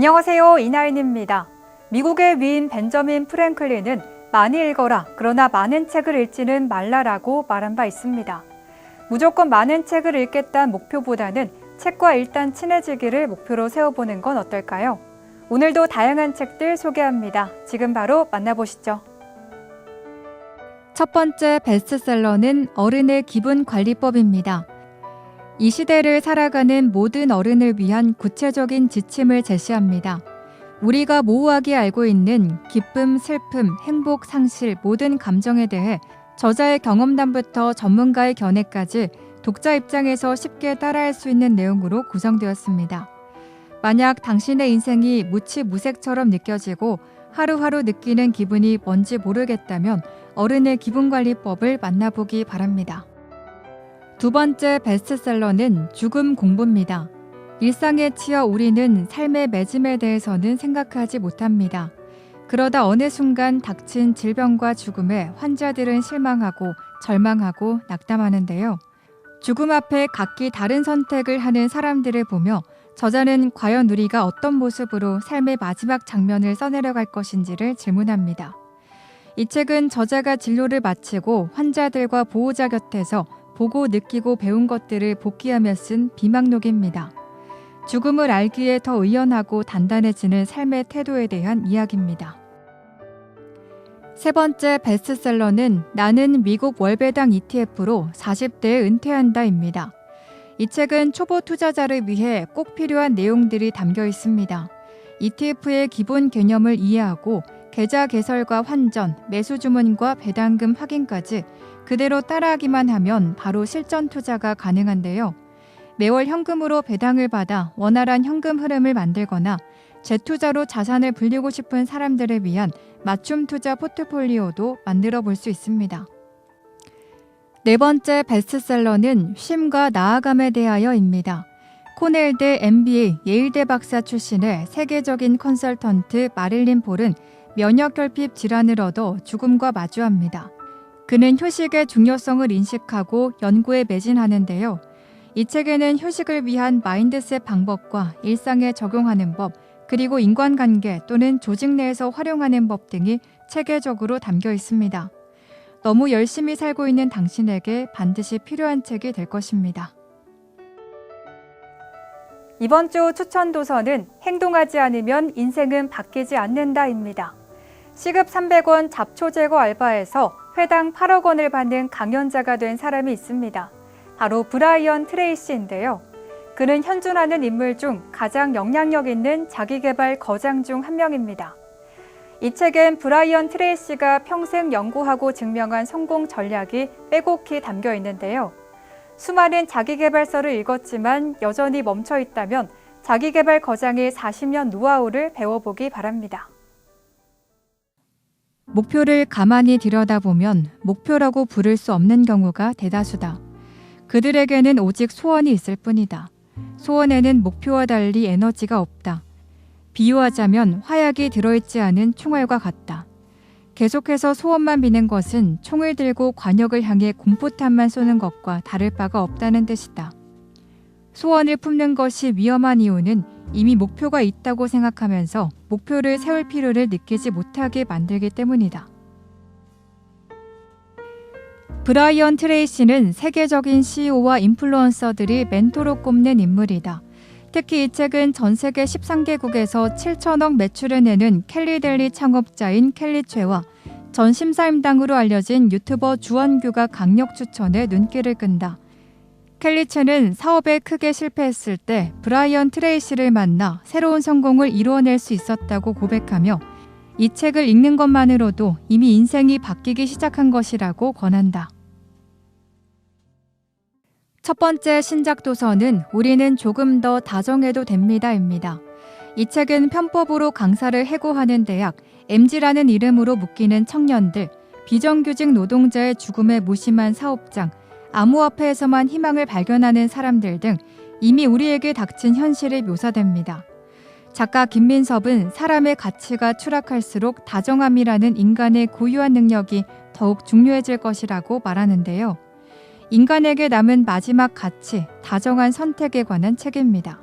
안녕하세요. 이나인입니다. 미국의 위인 벤저민 프랭클린은 많이 읽어라, 그러나 많은 책을 읽지는 말라라고 말한 바 있습니다. 무조건 많은 책을 읽겠다는 목표보다는 책과 일단 친해지기를 목표로 세워보는 건 어떨까요? 오늘도 다양한 책들 소개합니다. 지금 바로 만나보시죠. 첫 번째 베스트셀러는 어른의 기분 관리법입니다. 이 시대를 살아가는 모든 어른을 위한 구체적인 지침을 제시합니다. 우리가 모호하게 알고 있는 기쁨, 슬픔, 행복, 상실 모든 감정에 대해 저자의 경험담부터 전문가의 견해까지 독자 입장에서 쉽게 따라할 수 있는 내용으로 구성되었습니다. 만약 당신의 인생이 무치 무색처럼 느껴지고 하루하루 느끼는 기분이 뭔지 모르겠다면 어른의 기분관리법을 만나보기 바랍니다. 두 번째 베스트셀러는 죽음 공부입니다. 일상에 치여 우리는 삶의 맺음에 대해서는 생각하지 못합니다. 그러다 어느 순간 닥친 질병과 죽음에 환자들은 실망하고 절망하고 낙담하는데요. 죽음 앞에 각기 다른 선택을 하는 사람들을 보며 저자는 과연 우리가 어떤 모습으로 삶의 마지막 장면을 써내려갈 것인지를 질문합니다. 이 책은 저자가 진료를 마치고 환자들과 보호자 곁에서 보고 느끼고 배운 것들을 복귀하며 쓴 비망록입니다. 죽음을 알기에 더 의연하고 단단해지는 삶의 태도에 대한 이야기입니다. 세 번째 베스트셀러는 나는 미국 월배당 ETF로 40대에 은퇴한다입니다. 이 책은 초보 투자자를 위해 꼭 필요한 내용들이 담겨 있습니다. ETF의 기본 개념을 이해하고 계좌 개설과 환전, 매수 주문과 배당금 확인까지 그대로 따라하기만 하면 바로 실전 투자가 가능한데요. 매월 현금으로 배당을 받아 원활한 현금 흐름을 만들거나 재투자로 자산을 불리고 싶은 사람들을 위한 맞춤 투자 포트폴리오도 만들어 볼 수 있습니다. 네 번째 베스트셀러는 쉼과 나아감에 대하여입니다. 코넬대 MBA 예일대 박사 출신의 세계적인 컨설턴트 마릴린 폴은 면역 결핍 질환을 얻어 죽음과 마주합니다. 그는 효식의 중요성을 인식하고 연구에 매진하는데요. 이 책에는 효식을 위한 마인드셋 방법과 일상에 적용하는 법, 그리고 인간관계 또는 조직 내에서 활용하는 법 등이 체계적으로 담겨 있습니다. 너무 열심히 살고 있는 당신에게 반드시 필요한 책이 될 것입니다. 이번 주 추천 도서는 행동하지 않으면 인생은 바뀌지 않는다입니다. 시급 300원 잡초 제거 알바에서 회당 8억 원을 받는 강연자가 된 사람이 있습니다. 바로 브라이언 트레이시인데요. 그는 현존하는 인물 중 가장 영향력 있는 자기개발 거장 중 한 명입니다. 이 책엔 브라이언 트레이시가 평생 연구하고 증명한 성공 전략이 빼곡히 담겨 있는데요. 수많은 자기개발서를 읽었지만 여전히 멈춰 있다면 자기개발 거장의 40년 노하우를 배워보기 바랍니다. 목표를 가만히 들여다보면 목표라고 부를 수 없는 경우가 대다수다. 그들에게는 오직 소원이 있을 뿐이다. 소원에는 목표와 달리 에너지가 없다. 비유하자면 화약이 들어있지 않은 총알과 같다. 계속해서 소원만 비는 것은 총을 들고 관역을 향해 공포탄만 쏘는 것과 다를 바가 없다는 뜻이다. 소원을 품는 것이 위험한 이유는 이미 목표가 있다고 생각하면서 목표를 세울 필요를 느끼지 못하게 만들기 때문이다. 브라이언 트레이시는 세계적인 CEO와 인플루언서들이 멘토로 꼽는 인물이다. 특히 이 책은 전 세계 13개국에서 7천억 매출을 내는 켈리델리 창업자인 켈리최와 전 심사임당으로 알려진 유튜버 주원규가 강력 추천해 눈길을 끈다. 켈리체는 사업에 크게 실패했을 때 브라이언 트레이시를 만나 새로운 성공을 이루어낼 수 있었다고 고백하며 이 책을 읽는 것만으로도 이미 인생이 바뀌기 시작한 것이라고 권한다. 첫 번째 신작 도서는 우리는 조금 더 다정해도 됩니다입니다. 이 책은 편법으로 강사를 해고하는 대학, MG라는 이름으로 묶이는 청년들, 비정규직 노동자의 죽음에 무심한 사업장, 암호화폐에서만 희망을 발견하는 사람들 등 이미 우리에게 닥친 현실이 묘사됩니다. 작가 김민섭은 사람의 가치가 추락할수록 다정함이라는 인간의 고유한 능력이 더욱 중요해질 것이라고 말하는데요. 인간에게 남은 마지막 가치, 다정한 선택에 관한 책입니다.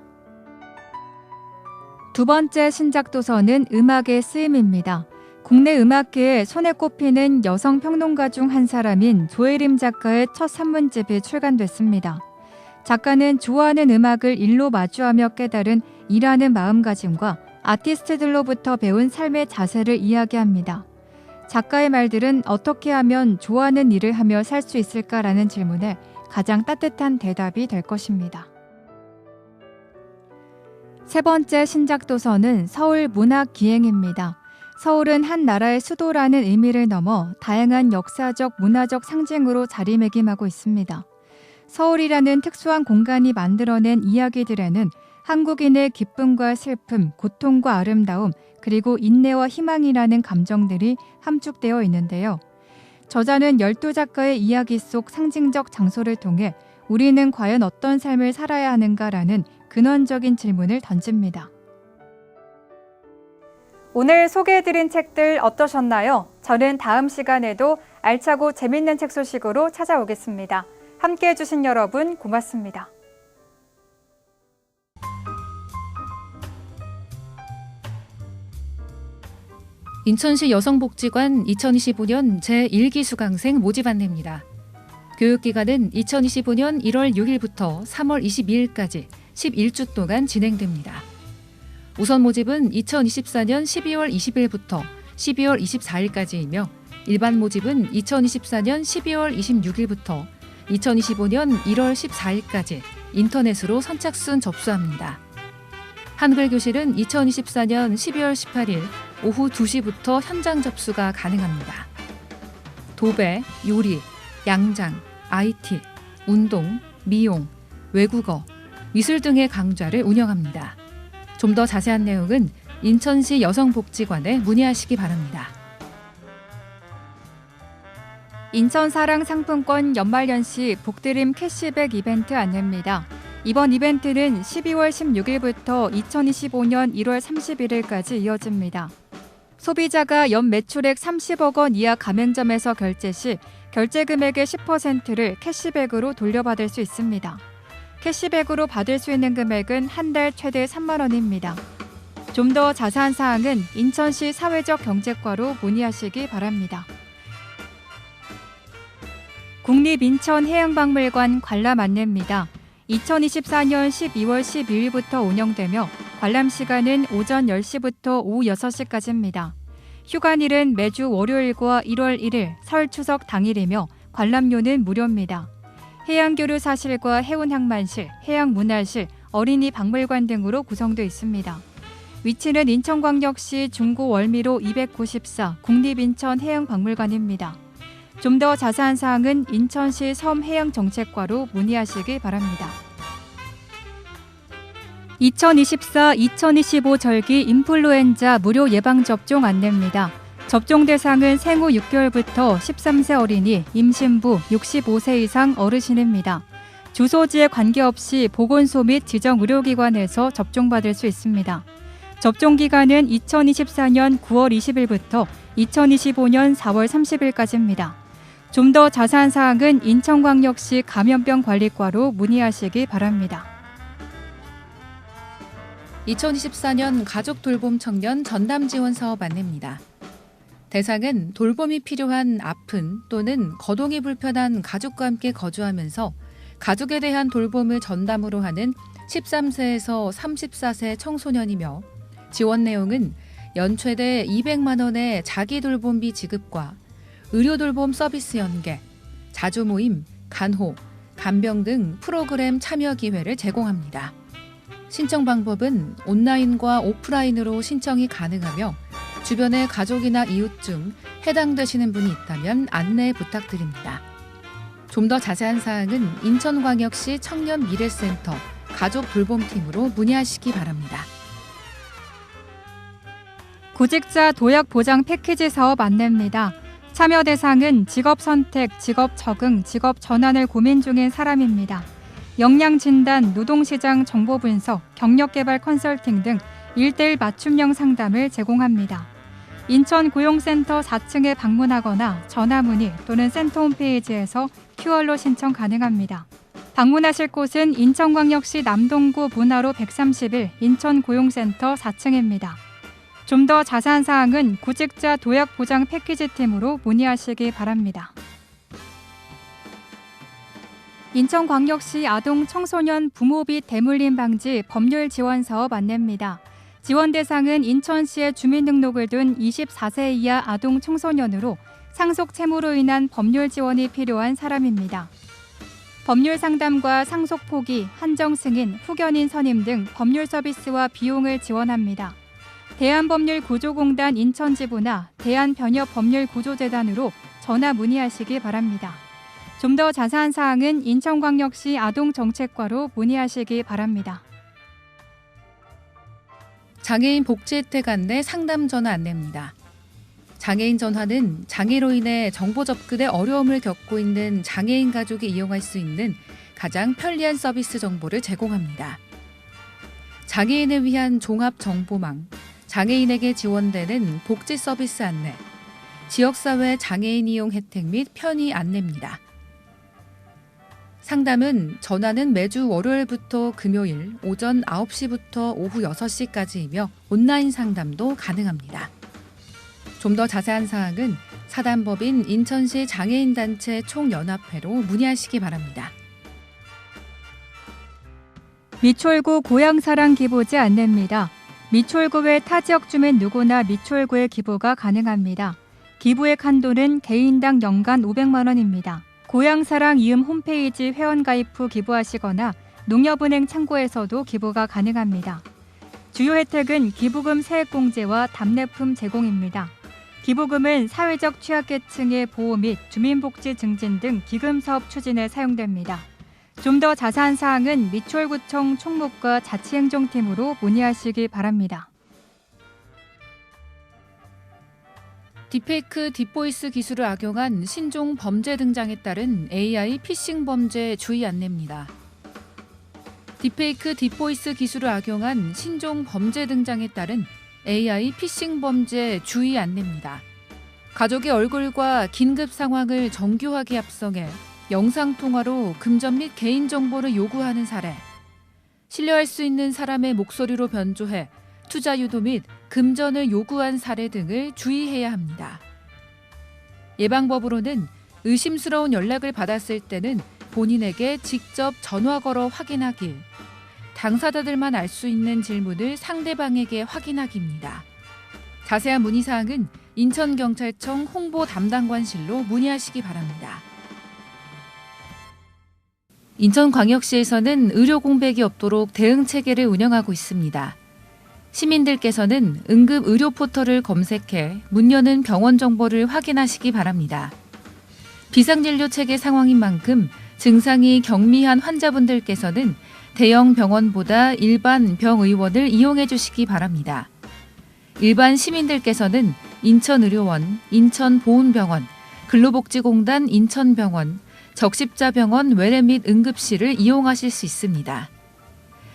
두 번째 신작 도서는 음악의 쓰임입니다. 국내 음악계에 손에 꼽히는 여성 평론가 중 한 사람인 조혜림 작가의 첫 산문집이 출간됐습니다. 작가는 좋아하는 음악을 일로 마주하며 깨달은 일하는 마음가짐과 아티스트들로부터 배운 삶의 자세를 이야기합니다. 작가의 말들은 어떻게 하면 좋아하는 일을 하며 살 수 있을까라는 질문에 가장 따뜻한 대답이 될 것입니다. 세 번째 신작 도서는 서울 문학 기행입니다. 서울은 한 나라의 수도라는 의미를 넘어 다양한 역사적 문화적 상징으로 자리매김하고 있습니다. 서울이라는 특수한 공간이 만들어낸 이야기들에는 한국인의 기쁨과 슬픔, 고통과 아름다움, 그리고 인내와 희망이라는 감정들이 함축되어 있는데요. 저자는 12작가의 이야기 속 상징적 장소를 통해 우리는 과연 어떤 삶을 살아야 하는가라는 근원적인 질문을 던집니다. 오늘 소개해드린 책들 어떠셨나요? 저는 다음 시간에도 알차고 재밌는 책 소식으로 찾아오겠습니다. 함께 해주신 여러분 고맙습니다. 인천시 여성복지관 2025년 제1기 수강생 모집 안내입니다. 교육기간은 2025년 1월 6일부터 3월 22일까지 11주 동안 진행됩니다. 우선 모집은 2024년 12월 20일부터 12월 24일까지이며 일반 모집은 2024년 12월 26일부터 2025년 1월 14일까지 인터넷으로 선착순 접수합니다. 한글 교실은 2024년 12월 18일 오후 2시부터 현장 접수가 가능합니다. 도배, 요리, 양장, IT, 운동, 미용, 외국어, 미술 등의 강좌를 운영합니다. 좀 더 자세한 내용은 인천시 여성복지관에 문의하시기 바랍니다. 인천 사랑 상품권 연말연시 복드림 캐시백 이벤트 안내입니다. 이번 이벤트는 12월 16일부터 2025년 1월 31일까지 이어집니다. 소비자가 연 매출액 30억 원 이하 가맹점에서 결제 시 결제 금액의 10%를 캐시백으로 돌려받을 수 있습니다. 캐시백으로 받을 수 있는 금액은 한 달 최대 3만 원입니다. 좀 더 자세한 사항은 인천시 사회적 경제과로 문의하시기 바랍니다. 국립인천해양박물관 관람 안내입니다. 2024년 12월 12일부터 운영되며 관람 시간은 오전 10시부터 오후 6시까지입니다. 휴관일은 매주 월요일과 1월 1일 설 추석 당일이며 관람료는 무료입니다. 해양교류 사실과 해운항만실, 해양문화실, 어린이 박물관 등으로 구성되어 있습니다. 위치는 인천광역시 중구 월미로 294 국립인천해양박물관입니다. 좀 더 자세한 사항은 인천시 섬해양정책과로 문의하시기 바랍니다. 2024-2025 절기 인플루엔자 무료 예방접종 안내입니다. 접종 대상은 생후 6개월부터 13세 어린이, 임신부, 65세 이상 어르신입니다. 주소지에 관계없이 보건소 및 지정 의료기관에서 접종받을 수 있습니다. 접종 기간은 2024년 9월 20일부터 2025년 4월 30일까지입니다. 좀 더 자세한 사항은 인천광역시 감염병 관리과로 문의하시기 바랍니다. 2024년 가족 돌봄 청년 전담 지원 사업 안내입니다. 대상은 돌봄이 필요한 아픈 또는 거동이 불편한 가족과 함께 거주하면서 가족에 대한 돌봄을 전담으로 하는 13세에서 34세 청소년이며 지원 내용은 연 최대 200만 원의 자기 돌봄비 지급과 의료 돌봄 서비스 연계, 자주 모임, 간호, 간병 등 프로그램 참여 기회를 제공합니다. 신청 방법은 온라인과 오프라인으로 신청이 가능하며 주변의 가족이나 이웃 중 해당되시는 분이 있다면 안내 부탁드립니다. 좀 더 자세한 사항은 인천광역시 청년미래센터 가족 돌봄팀으로 문의하시기 바랍니다. 구직자 도약 보장 패키지 사업 안내입니다. 참여 대상은 직업 선택, 직업 적응, 직업 전환을 고민 중인 사람입니다. 역량 진단, 노동시장 정보 분석, 경력 개발 컨설팅 등 1대1 맞춤형 상담을 제공합니다. 인천 고용센터 4층에 방문하거나 전화 문의 또는 센터 홈페이지에서 QR로 신청 가능합니다. 방문하실 곳은 인천광역시 남동구 문화로 131 인천 고용센터 4층입니다. 좀 더 자세한 사항은 구직자 도약 보장 패키지 팀으로 문의하시기 바랍니다. 인천광역시 아동 청소년 부모 비 대물림 방지 법률 지원 사업 안내입니다. 지원 대상은 인천시에 주민등록을 둔 24세 이하 아동 청소년으로 상속 채무로 인한 법률 지원이 필요한 사람입니다. 법률 상담과 상속 포기, 한정 승인, 후견인 선임 등 법률 서비스와 비용을 지원합니다. 대한법률구조공단 인천지부나 대한변협법률구조재단으로 전화 문의하시기 바랍니다. 좀 더 자세한 사항은 인천광역시 아동정책과로 문의하시기 바랍니다. 장애인 복지 혜택 안내 상담 전화 안내입니다. 장애인 전화는 장애로 인해 정보 접근에 어려움을 겪고 있는 장애인 가족이 이용할 수 있는 가장 편리한 서비스 정보를 제공합니다. 장애인을 위한 종합 정보망, 장애인에게 지원되는 복지 서비스 안내, 지역사회 장애인 이용 혜택 및 편의 안내입니다. 상담은 전화는 매주 월요일부터 금요일 오전 9시부터 오후 6시까지이며 온라인 상담도 가능합니다. 좀 더 자세한 사항은 사단법인 인천시 장애인단체 총연합회로 문의하시기 바랍니다. 미추홀구 고향사랑 기부지 안내입니다. 미추홀구 외 타 지역 주민 누구나 미추홀구에 기부가 가능합니다. 기부액 한도는 개인당 연간 500만 원입니다. 고향사랑 이음 홈페이지 회원가입 후 기부하시거나 농협은행 창구에서도 기부가 가능합니다. 주요 혜택은 기부금 세액공제와 답례품 제공입니다. 기부금은 사회적 취약계층의 보호 및 주민복지 증진 등 기금 사업 추진에 사용됩니다. 좀 더 자세한 사항은 미추홀구청 총무과 자치행정팀으로 문의하시기 바랍니다. 딥페이크 딥보이스 기술을 악용한 신종 범죄 등장에 따른 AI 피싱 범죄 주의 안내입니다. 딥페이크 딥보이스 기술을 악용한 신종 범죄 등장에 따른 AI 피싱 범죄 주의 안내입니다. 가족의 얼굴과 긴급 상황을 정교하게 합성해 영상 통화로 금전 및 개인 정보를 요구하는 사례, 신뢰할 수 있는 사람의 목소리로 변조해 투자 유도 및 금전을 요구한 사례 등을 주의해야 합니다. 예방법으로는 의심스러운 연락을 받았을 때는 본인에게 직접 전화 걸어 확인하길, 당사자들만 알 수 있는 질문을 상대방에게 확인하기입니다. 자세한 문의 사항은 인천경찰청 홍보 담당관실로 문의하시기 바랍니다. 인천광역시에서는 의료 공백이 없도록 대응 체계를 운영하고 있습니다. 시민들께서는 응급 의료 포털을 검색해 문 여는 병원 정보를 확인하시기 바랍니다. 비상진료 체계 상황인 만큼 증상이 경미한 환자분들께서는 대형 병원보다 일반 병의원을 이용해 주시기 바랍니다. 일반 시민들께서는 인천의료원, 인천보훈병원, 근로복지공단 인천병원, 적십자병원 외래 및 응급실을 이용하실 수 있습니다.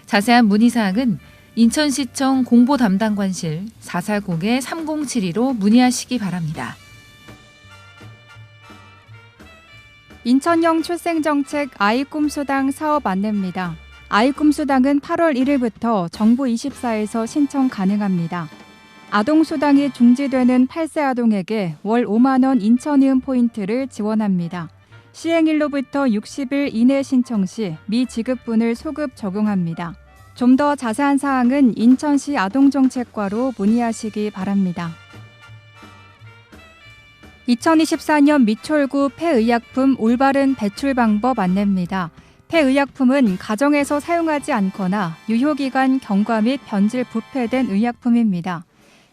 자세한 문의사항은 인천시청 공보 담당관실 440-3072로 문의하시기 바랍니다. 인천형 출생정책 아이꿈수당 사업 안내입니다. 아이꿈수당은 8월 1일부터 정부 24에서 신청 가능합니다. 아동수당이 중지되는 8세 아동에게 월 5만원 인천이음 포인트를 지원합니다. 시행일로부터 60일 이내 신청 시 미지급분을 소급 적용합니다. 좀 더 자세한 사항은 인천시 아동정책과로 문의하시기 바랍니다. 2024년 미철구 폐의약품 올바른 배출 방법 안내입니다. 폐의약품은 가정에서 사용하지 않거나 유효기간 경과 및 변질 부패된 의약품입니다.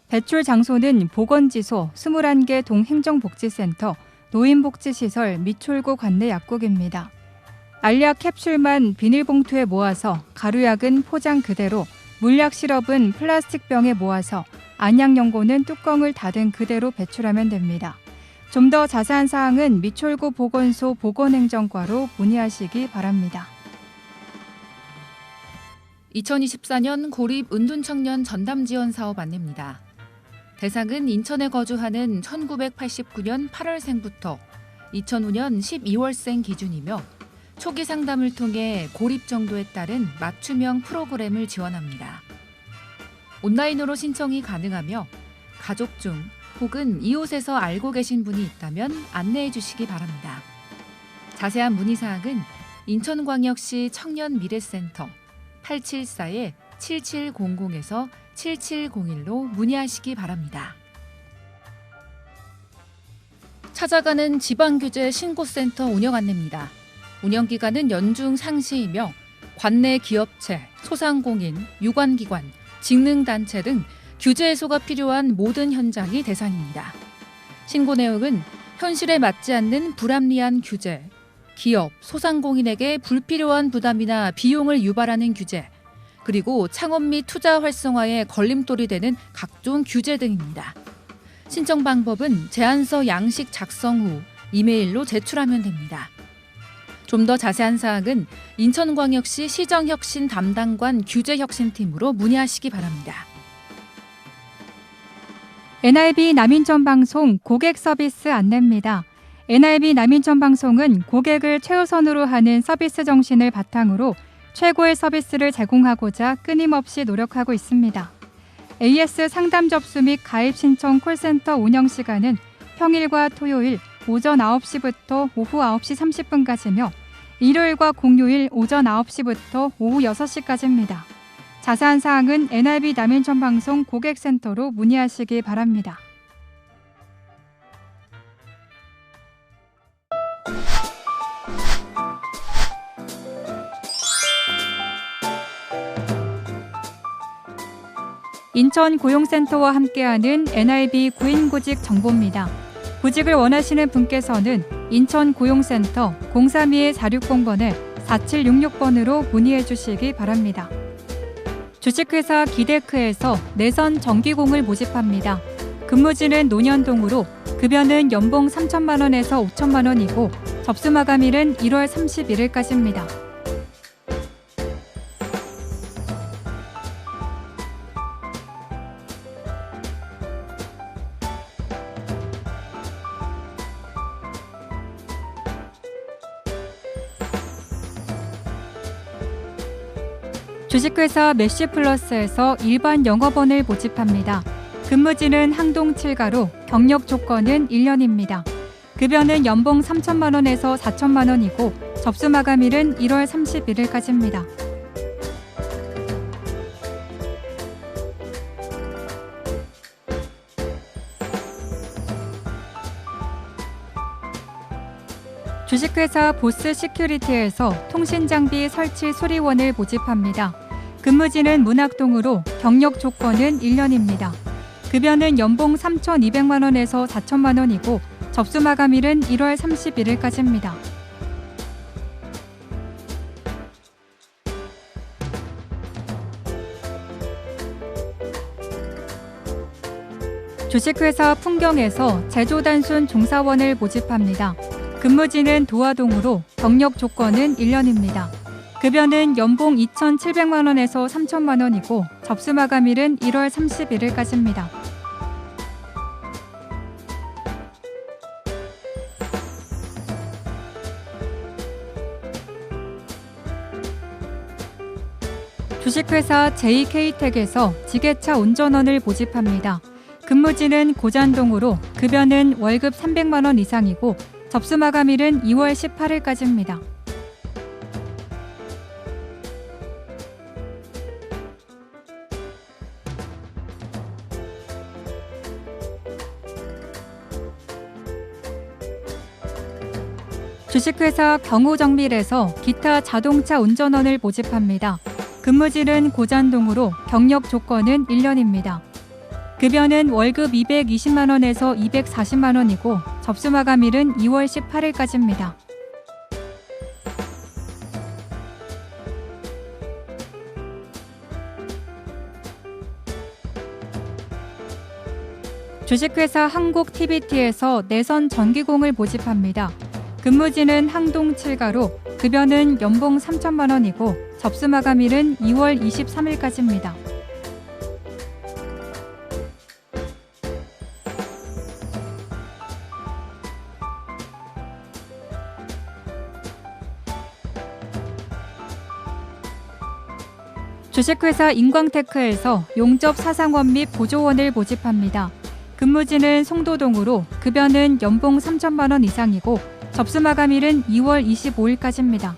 배출 장소는 보건지소 21개 동행정복지센터, 노인복지시설 미철구 관내 약국입니다. 알약 캡슐만 비닐봉투에 모아서 가루약은 포장 그대로, 물약 시럽은 플라스틱 병에 모아서 안약 연고는 뚜껑을 닫은 그대로 배출하면 됩니다. 좀 더 자세한 사항은 미철구 보건소 보건행정과로 문의하시기 바랍니다. 2024년 고립 은둔청년 전담 지원 사업 안내입니다. 대상은 인천에 거주하는 1989년 8월생부터 2005년 12월생 기준이며 초기 상담을 통해 고립 정도에 따른 맞춤형 프로그램을 지원합니다. 온라인으로 신청이 가능하며 가족 중 혹은 이웃에서 알고 계신 분이 있다면 안내해 주시기 바랍니다. 자세한 문의 사항은 인천광역시 청년미래센터 874-7700에서 7701로 문의하시기 바랍니다. 찾아가는 지방규제 신고센터 운영 안내입니다. 운영 기간은 연중 상시이며 관내 기업체, 소상공인, 유관기관, 직능단체 등 규제 해소가 필요한 모든 현장이 대상입니다. 신고 내용은 현실에 맞지 않는 불합리한 규제, 기업, 소상공인에게 불필요한 부담이나 비용을 유발하는 규제, 그리고 창업 및 투자 활성화에 걸림돌이 되는 각종 규제 등입니다. 신청 방법은 제안서 양식 작성 후 이메일로 제출하면 됩니다. 좀 더 자세한 사항은 인천광역시 시정혁신 담당관 규제혁신팀으로 문의하시기 바랍니다. NIB 남인천 방송 고객 서비스 안내입니다. NIB 남인천 방송은 고객을 최우선으로 하는 서비스 정신을 바탕으로 최고의 서비스를 제공하고자 끊임없이 노력하고 있습니다. AS 상담 접수 및 가입 신청 콜센터 운영 시간은 평일과 토요일 오전 9시부터 오후 9시 30분까지며 일요일과 공휴일 오전 9시부터 오후 6시까지입니다. 자세한 사항은 NIB 남인천 방송 고객센터로 문의하시기 바랍니다. 인천 고용센터와 함께하는 NIB 구인구직 정보입니다. 구직을 원하시는 분께서는 인천 고용센터 032-460번에 4766번으로 문의해 주시기 바랍니다. 주식회사 기데크에서 내선 정기공을 모집합니다. 근무지는 논현동으로 급여는 연봉 3천만 원에서 5천만 원이고 접수 마감일은 1월 31일까지입니다. 주식회사 메시 플러스에서 일반 영업원을 모집합니다. 근무지는 항동 7가로 경력 조건은 1년입니다. 급여는 연봉 3천만 원에서 4천만 원이고 접수 마감일은 1월 31일까지입니다. 주식회사 보스 시큐리티에서 통신장비 설치 수리원을 모집합니다. 근무지는 문학동으로 경력 조건은 1년입니다. 급여는 연봉 3,200만 원에서 4천만 원이고 접수 마감일은 1월 31일까지입니다. 주식회사 풍경에서 제조 단순 종사원을 모집합니다. 근무지는 도화동으로 경력 조건은 1년입니다. 급여는 연봉 2,700만 원에서 3천만 원이고 접수 마감일은 1월 31일까지입니다. 주식회사 JK텍에서 지게차 운전원을 모집합니다. 근무지는 고잔동으로 급여는 월급 300만 원 이상이고 접수 마감일은 2월 18일까지입니다. 주식회사 경우정밀에서 기타 자동차 운전원을 모집합니다. 근무지는 고잔동으로 경력 조건은 1년입니다. 급여는 월급 220만 원에서 240만 원이고 접수 마감일은 2월 18일까지입니다. 주식회사 한국 TBT에서 내선 전기공을 모집합니다. 근무지는 항동 7가로 급여는 연봉 3천만 원이고 접수 마감일은 2월 23일까지입니다. 주식회사 인광테크에서 용접 사상원 및 보조원을 모집합니다. 근무지는 송도동으로 급여는 연봉 3천만 원 이상이고 접수 마감일은 2월 25일까지입니다.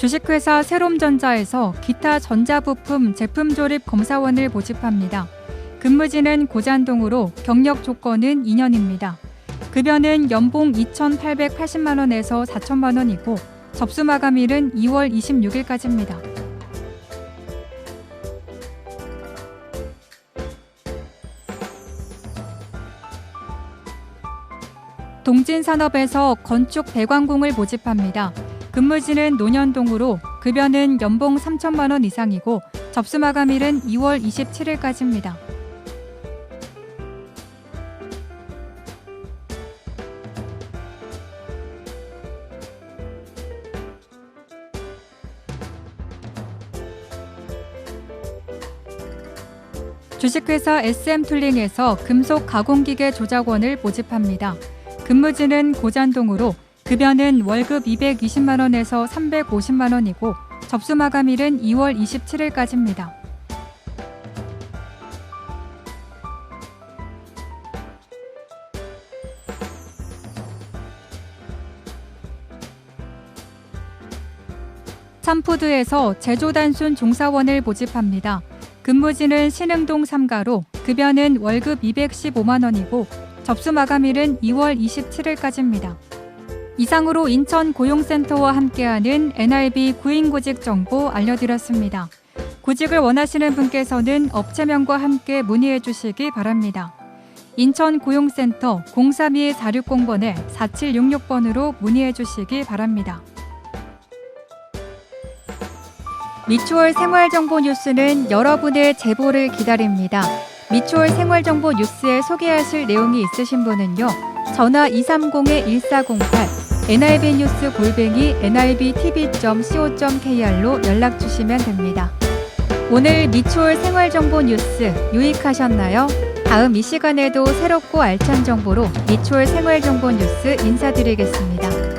주식회사 세롬전자에서 기타 전자부품 제품 조립 검사원을 모집합니다. 근무지는 고잔동으로 경력 조건은 2년입니다. 급여는 연봉 2,880만 원에서 4천만 원이고 접수 마감일은 2월 26일까지입니다. 동진산업에서 건축 배관공을 모집합니다. 근무지는 논현동으로 급여는 연봉 3천만 원 이상이고 접수 마감일은 2월 27일까지입니다. 주식회사 SM툴링에서 금속 가공기계 조작원을 모집합니다. 근무지는 고잔동으로 급여는 월급 220만 원에서 350만 원이고 접수 마감일은 2월 27일까지입니다. 삼푸드에서 제조 단순 종사원을 모집합니다. 근무지는 신흥동 3가로 급여는 월급 215만 원이고 접수 마감일은 2월 27일까지입니다. 이상으로 인천 고용센터와 함께하는 NIB 구인구직 정보 알려드렸습니다. 구직을 원하시는 분께서는 업체명과 함께 문의해 주시기 바랍니다. 인천 고용센터 032-460번에 4766번으로 문의해 주시기 바랍니다. 미추홀 생활정보 뉴스는 여러분의 제보를 기다립니다. 미추홀 생활정보 뉴스에 소개하실 내용이 있으신 분은요. 전화 230-1408 NIB 뉴스 골뱅이 nibtv.co.kr로 연락 주시면 됩니다. 오늘 미추홀 생활정보 뉴스 유익하셨나요? 다음 이 시간에도 새롭고 알찬 정보로 미추홀 생활정보 뉴스 인사드리겠습니다.